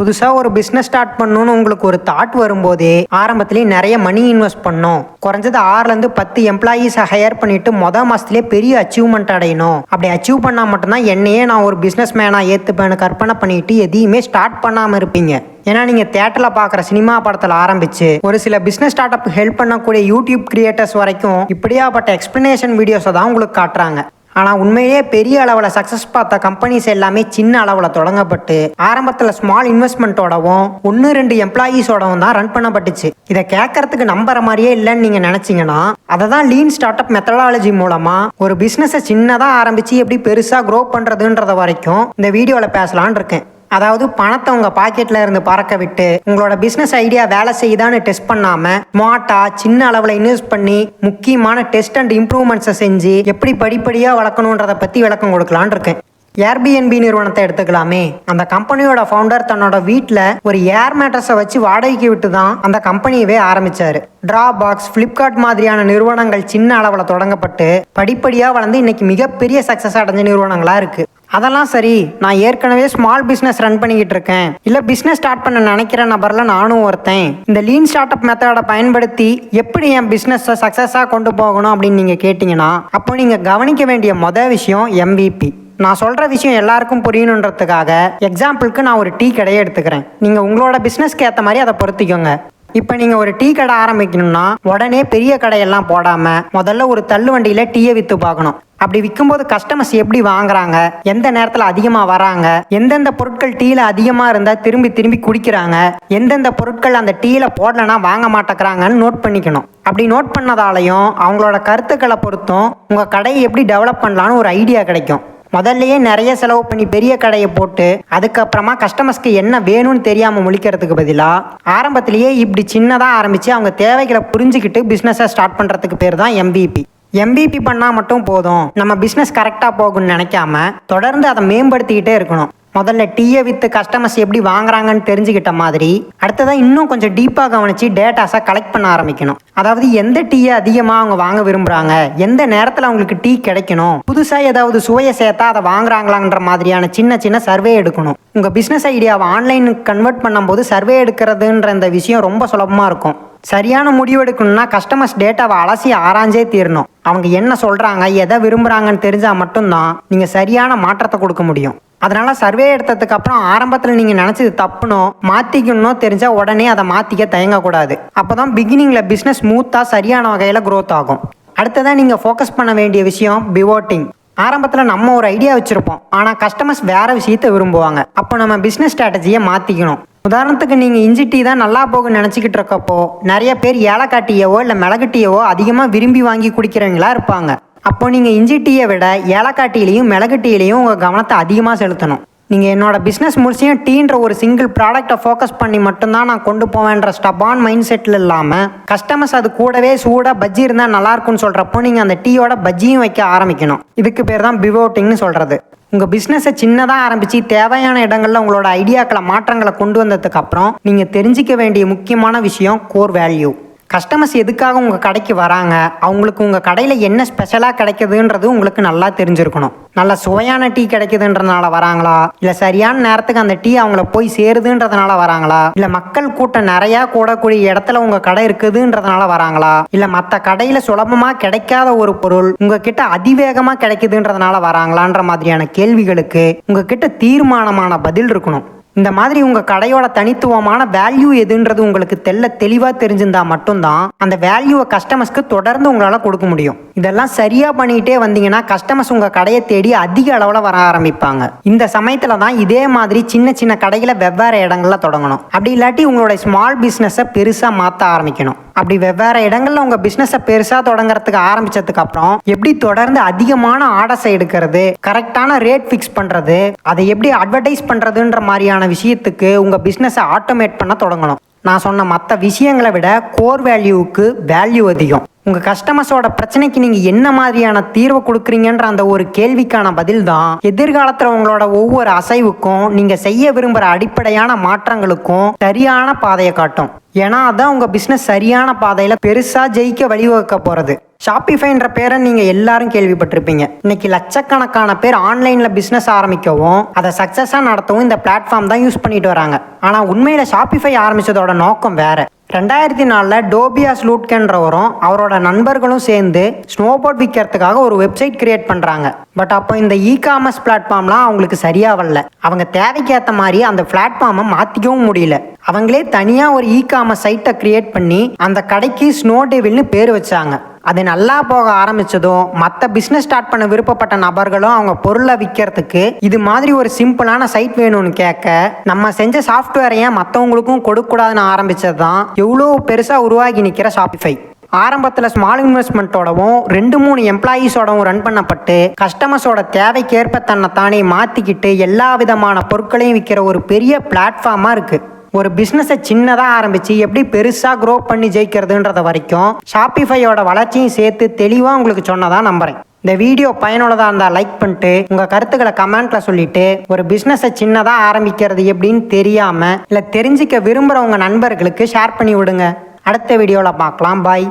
புதுசாக ஒரு business start பண்ணணும்னு உங்களுக்கு ஒரு தாட் வரும்போதே ஆரம்பத்துலேயே நிறைய மணி இன்வெஸ்ட் பண்ணோம் குறைஞ்சது ஆறுலேருந்து பத்து எம்ப்ளாயீஸை ஹையர் பண்ணிட்டு மொதல் மாதத்துலேயே பெரிய அச்சீவ்மெண்ட் அடையணும். அப்படி அச்சீவ் பண்ணால் மட்டும்தான் என்னையே நான் ஒரு பிஸ்னஸ் மேனாக ஏற்றுப்பேன்னு கற்பனை பண்ணிட்டு எதையுமே ஸ்டார்ட் பண்ணாமல் இருப்பீங்க. ஏன்னா நீங்கள் தேட்டரில் பார்க்குற சினிமா படத்தில் ஆரம்பிச்சு ஒரு சில பிஸ்னஸ் ஸ்டார்ட் அப் ஹெல்ப் பண்ணக்கூடிய யூடியூப் கிரியேட்டர்ஸ் வரைக்கும் இப்படியாப்பட்ட எக்ஸ்பிளனேஷன் வீடியோஸை தான் உங்களுக்கு காட்டுறாங்க. ஆனால் உண்மையிலேயே பெரிய அளவில் சக்ஸஸ் பார்த்த கம்பெனிஸ் எல்லாமே சின்ன அளவில் தொடங்கப்பட்டு ஆரம்பத்தில் ஸ்மால் இன்வெஸ்ட்மெண்ட்டோடவும் ஒன்று ரெண்டு எம்ப்ளாயீஸோடவும் தான் ரன் பண்ணப்பட்டுச்சு. இதை கேட்கறதுக்கு நம்புற மாதிரியே இல்லைன்னு நீங்கள் நினச்சிங்கன்னா அதை தான் லீன் ஸ்டார்ட் அப் மெத்தடாலஜி மூலமாக ஒரு பிஸ்னஸை சின்னதாக ஆரம்பித்து எப்படி பெருசாக க்ரோ பண்ணுறதுன்றத வரைக்கும் இந்த வீடியோவில் பேசலான்னு இருக்கேன். அதாவது பணத்தை உங்க பாக்கெட்ல இருந்து பறக்க விட்டு உங்களோட பிசினஸ் ஐடியா வேலை செய்யுதான்னு டெஸ்ட் பண்ணாம ஸ்மார்ட்டா சின்ன அளவுல இன்வெஸ்ட் பண்ணி முக்கியமான டெஸ்ட் அண்ட் இம்ப்ரூவ்மெண்ட்ஸை செஞ்சு எப்படி படிப்படியா வளர்க்கணுன்றத பத்தி விளக்கம் கொடுக்கலான் இருக்கேன். ஏர்பிஎன்பி நிறுவனத்தை எடுத்துக்கலாமே. அந்த கம்பெனியோட ஃபவுண்டர் தன்னோட வீட்டில் ஒரு ஏர் மேட்ரஸை வச்சு வாடகைக்கு விட்டு தான் அந்த கம்பெனியவே ஆரம்பித்தார் ட்ரா பாக்ஸ் ஃப்ளிப்கார்ட் மாதிரியான நிறுவனங்கள் சின்ன அளவில் தொடங்கப்பட்டு படிப்படியாக வளர்ந்து இன்னைக்கு மிகப்பெரிய சக்ஸஸ் அடைஞ்ச நிறுவனங்களாக இருக்குது அதெல்லாம் சரி நான் ஏற்கனவே ஸ்மால் பிஸ்னஸ் ரன் பண்ணிக்கிட்டு இருக்கேன். இல்லை பிஸ்னஸ் ஸ்டார்ட் பண்ண நினைக்கிற நபரில் நானும் ஒருத்தன். இந்த லீன் ஸ்டார்ட் அப் மெத்தடை பயன்படுத்தி எப்படி என் பிஸ்னஸை சக்ஸஸாக கொண்டு போகணும் அப்படின்னு நீங்கள் கேட்டிங்கன்னா அப்போ நீங்கள் கவனிக்க வேண்டிய மொதல் விஷயம் எம்விபி நான் சொல்கிற விஷயம் எல்லாருக்கும் புரியணுன்றதுக்காக எக்ஸாம்பிளுக்கு நான் ஒரு டீ கடையை எடுத்துக்கிறேன். நீங்கள் உங்களோட பிஸ்னஸ்க்கு ஏற்ற மாதிரி அதை பொறுத்திக்கோங்க. இப்போ நீங்கள் ஒரு டீ கடை ஆரம்பிக்கணும்னா உடனே பெரிய கடையெல்லாம் போடாமல் முதல்ல ஒரு தள்ளு வண்டியில் டீயை விற்று பார்க்கணும். அப்படி விற்கும்போது கஸ்டமர்ஸ் எப்படி வாங்குறாங்க? எந்த நேரத்தில் அதிகமாக வராங்க? எந்தெந்த பொருட்கள் டீயில் அதிகமாக இருந்தால் திரும்பி திரும்பி குடிக்கிறாங்க? எந்தெந்த பொருட்கள் அந்த டீயில் போடலன்னா வாங்க மாட்டேங்கிறாங்கன்னு நோட் பண்ணிக்கணும். அப்படி நோட் பண்ணதாலையும் அவங்களோட கருத்துக்களை பொறுத்தும் உங்கள் கடையை எப்படி டெவலப் பண்ணலான்னு ஒரு ஐடியா கிடைக்கும். முதல்லையே நிறைய செலவு பண்ணி பெரிய கடையை போட்டு அதுக்கப்புறமா கஸ்டமர்ஸ்க்கு என்ன வேணும்னு தெரியாமல் முழிக்கிறதுக்கு பதிலாக ஆரம்பத்திலேயே இப்படி சின்னதாக ஆரம்பித்து அவங்க தேவைகளை புரிஞ்சுக்கிட்டு பிஸ்னஸை ஸ்டார்ட் பண்ணுறதுக்கு பேர் தான் எம்பிபி எம்பிபி பண்ணால் மட்டும் போதும். நம்ம பிஸ்னஸ் கரெக்டாக போகும்னு நினைக்காம தொடர்ந்து அதை மேம்படுத்திக்கிட்டே இருக்கணும். முதல்ல டீயை வித்து கஸ்டமர்ஸ் எப்படி வாங்குறாங்கன்னு தெரிஞ்சுக்கிட்ட மாதிரி அடுத்ததான் இன்னும் கொஞ்சம் டீப்பாக கவனித்து டேட்டாஸை கலெக்ட் பண்ண ஆரம்பிக்கணும். அதாவது எந்த டீயை அதிகமாக அவங்க வாங்க விரும்புகிறாங்க எந்த நேரத்தில் அவங்களுக்கு டீ கிடைக்கணும் புதுசாக ஏதாவது சுவையை சேர்த்தா அதை வாங்குறாங்களான்ற மாதிரியான சின்ன சின்ன சர்வே எடுக்கணும். உங்கள் பிஸ்னஸ் ஐடியாவை ஆன்லைனுக்கு கன்வெர்ட் பண்ணும்போது சர்வே எடுக்கிறதுன்ற இந்த விஷயம் ரொம்ப சுலபமாக இருக்கும். சரியான முடிவு எடுக்கணும்னா கஸ்டமர்ஸ் டேட்டாவை அலசி ஆராய்ஞ்சே தீரணும். அவங்க என்ன சொல்கிறாங்க எதை விரும்புகிறாங்கன்னு தெரிஞ்சால் மட்டும்தான் நீங்கள் சரியான மாற்றத்தை கொடுக்க முடியும். அதனால சர்வே எடுத்ததுக்கு அப்புறம் ஆரம்பத்தில் நீங்கள் நினச்சது தப்புனோ மாற்றிக்கணும் தெரிஞ்சால் உடனே அதை மாற்றிக்க தயங்கக்கூடாது. அப்போ தான் பிகினிங்கில் பிஸ்னஸ் ஸ்மூத்தாக சரியான வகையில் க்ரோத் ஆகும். அடுத்ததான் நீங்கள் ஃபோக்கஸ் பண்ண வேண்டிய விஷயம் பிவோட்டிங் ஆரம்பத்தில் நம்ம ஒரு ஐடியா வச்சுருப்போம். ஆனால் கஸ்டமர்ஸ் வேறு விஷயத்தை விரும்புவாங்க. அப்போ நம்ம பிஸ்னஸ் ஸ்ட்ராட்டஜியை மாற்றிக்கணும் உதாரணத்துக்கு நீங்கள் இஞ்சி டீ தான் நல்லா போகும்னு நினச்சிக்கிட்டு இருக்கப்போ நிறைய பேர் ஏலக்காய் டீயவோ இல்லை மிளகு டீயவோ அதிகமாக விரும்பி வாங்கி குடிக்கிறவங்களா இருப்பாங்க. அப்போ நீங்கள் இஞ்சி டீயை விட ஏலக்காய் டீலையும் மிளகு டீலையும் உங்கள் கவனத்தை அதிகமாக செலுத்தணும். நீங்கள் என்னோட பிஸ்னஸ் முடிச்சியும் டீன்ற ஒரு சிங்கிள் ப்ராடக்ட்டை ஃபோக்கஸ் பண்ணி மட்டும்தான் நான் கொண்டு போவேன்ற ஸ்டபான் மைண்ட் செட்டில் இல்லாமல் கஸ்டமர்ஸ் அது கூடவே சூடாக பஜ்ஜி இருந்தால் நல்லாயிருக்குன்னு சொல்கிறப்போ நீங்கள் அந்த டீயோட பஜ்ஜியும் வைக்க ஆரம்பிக்கணும். இதுக்கு பேர் தான் பிவோட்டிங்னு சொல்கிறது உங்கள் பிஸ்னஸை சின்னதாக ஆரம்பித்து தேவையான இடங்களில் உங்களோட ஐடியாக்களை மாற்றங்களை கொண்டு வந்ததுக்கு அப்புறம் நீங்கள் தெரிஞ்சிக்க வேண்டிய முக்கியமான விஷயம் கோர் வேல்யூ கஸ்டமர்ஸ் எதுக்காக உங்கள் கடைக்கு வராங்க? அவங்களுக்கு உங்கள் கடையில் என்ன ஸ்பெஷலாக கிடைக்குதுன்றது உங்களுக்கு நல்லா தெரிஞ்சிருக்கணும். நல்ல சுவையான டீ கிடைக்குதுன்றதுனால வராங்களா? இல்லை சரியான நேரத்துக்கு அந்த டீ அவங்கள போய் சேருதுன்றதுனால வராங்களா? இல்லை மக்கள் கூட்டம் நிறையா கூடக்கூடிய இடத்துல உங்கள் கடை இருக்குதுன்றதுனால வராங்களா? இல்லை மற்ற கடையில் சுலபமாக கிடைக்காத ஒரு பொருள் உங்ககிட்ட அதிவேகமாக கிடைக்குதுன்றதுனால வராங்களான்ற மாதிரியான கேள்விகளுக்கு உங்ககிட்ட தீர்மானமான பதில் இருக்கணும். இந்த மாதிரி உங்கள் கடையோட தனித்துவமான வேல்யூ எதுன்றது உங்களுக்கு தெல்ல தெளிவாக தெரிஞ்சிருந்தா மட்டும்தான் அந்த வேல்யூவை கஸ்டமர்ஸ்க்கு தொடர்ந்து உங்களால் கொடுக்க முடியும். இதெல்லாம் சரியாக பண்ணிக்கிட்டே வந்தீங்கன்னா கஸ்டமர்ஸ் உங்கள் கடையை தேடி அதிக அளவில் வர ஆரம்பிப்பாங்க. இந்த சமயத்தில் தான் இதே மாதிரி சின்ன சின்ன கடைகளை வெவ்வேறு இடங்களில் தொடங்கணும். அப்படி இல்லாட்டி உங்களோட ஸ்மால் பிஸ்னஸை பெருசாக மாற்ற ஆரம்பிக்கணும். அப்படி வெவ்வேறு இடங்கள்ல உங்கள் பிஸ்னஸை பெருசாக தொடங்குறதுக்கு ஆரம்பித்ததுக்கு அப்புறம் எப்படி தொடர்ந்து அதிகமான ஆர்டர்ஸை எடுக்கிறது கரெக்டான ரேட் ஃபிக்ஸ் பண்ணுறது அதை எப்படி அட்வர்டைஸ் பண்ணுறதுன்ற மாதிரியான விஷயத்துக்கு உங்கள் பிஸ்னஸை ஆட்டோமேட் பண்ண தொடங்கணும். நான் சொன்ன மற்ற விஷயங்களை விட கோர் வேல்யூவுக்கு வேல்யூ அதிகம். உங்கள் கஸ்டமர்ஸோட பிரச்சனைக்கு நீங்கள் என்ன மாதிரியான தீர்வு கொடுக்குறீங்கன்ற அந்த ஒரு கேள்விக்கான பதில் தான் எதிர்காலத்தில் உங்களோட ஒவ்வொரு அசைவுக்கும் நீங்கள் செய்ய விரும்புகிற அடிப்படையான மாற்றங்களுக்கும் சரியான பாதையை காட்டும். ஏன்னா அதான் உங்கள் பிஸ்னஸ் சரியான பாதையில் பெருசாக ஜெயிக்க வழிவகுக்க போகிறது ஷாப்பிஃபைன்ற பேரை நீங்க எல்லாரும் கேள்விப்பட்டிருப்பீங்க. இன்னைக்கு லட்சக்கணக்கான பேர் ஆன்லைன்ல பிசினஸ் ஆரம்பிக்கவும் அதை சக்சஸா நடத்தவும் இந்த பிளாட்ஃபார்ம் தான் யூஸ் பண்ணிட்டு வராங்க. ஆனா உண்மையில ஷாப்பிஃபை ஆரம்பிச்சதோட நோக்கம் வேற. ரெண்டாயிரத்தி நாலில் டோபியாஸ் லூட்கன்றவரும் அவரோட நண்பர்களும் சேர்ந்து ஸ்னோபோர்ட் விற்கிறதுக்காக ஒரு வெப்சைட் கிரியேட் பண்ணுறாங்க பட் அப்போ இந்த இ காமர்ஸ் பிளாட்ஃபார்ம்லாம் அவங்களுக்கு சரியாக வரல. அவங்க தேவைக்கேற்ற மாதிரி அந்த பிளாட்ஃபார்மை மாற்றிக்கவும் முடியல. அவங்களே தனியாக ஒரு இ காமர்ஸ் சைட்டை கிரியேட் பண்ணி அந்த கடைக்கு ஸ்னோ டேவில்னு பேர் வச்சாங்க. அது நல்லா போக ஆரம்பிச்சதும் மற்ற பிஸ்னஸ் ஸ்டார்ட் பண்ண விருப்பப்பட்ட நபர்களும் அவங்க பொருளை விற்கிறதுக்கு இது மாதிரி ஒரு சிம்பிளான சைட் வேணும்னு கேட்க நம்ம செஞ்ச சாஃப்ட்வேரை ஏன் மற்றவங்களுக்கும் கொடுக்கக்கூடாதுன்னு ஆரம்பிச்சது தான் எவ்வளோ பெருசாக உருவாகி நிற்கிற ஷாப்பிஃபை ஆரம்பத்தில் ஸ்மால் இன்வெஸ்ட்மெண்ட்டோடவும் ரெண்டு மூணு எம்ப்ளாயீஸோடவும் ரன் பண்ணப்பட்டு கஸ்டமர்ஸோட தேவைக்கேற்ப தன்னை தானே மாற்றிக்கிட்டு எல்லா விதமான பொருட்களையும் விற்கிற ஒரு பெரிய பிளாட்ஃபார்மாக இருக்குது ஒரு பிஸ்னஸை சின்னதாக ஆரம்பித்து எப்படி பெருசாக க்ரோ பண்ணி ஜெயிக்கிறதுன்றத வரைக்கும் ஷாப்பிஃபையோட வளர்ச்சியும் சேர்த்து தெளிவாக உங்களுக்கு சொன்னதாக நம்புகிறேன் இந்த வீடியோ பயனுள்ளதாக இருந்தால் லைக் பண்ணிட்டு உங்கள் கருத்துக்களை கமெண்ட்டில் சொல்லிவிட்டு ஒரு பிஸ்னஸை சின்னதாக ஆரம்பிக்கிறது எப்படின்னு தெரியாமல் இல்லை தெரிஞ்சிக்க விரும்புகிற உங்கள் நண்பர்களுக்கு ஷேர் பண்ணி விடுங்க. அடுத்த வீடியோவில் பார்க்கலாம். பாய்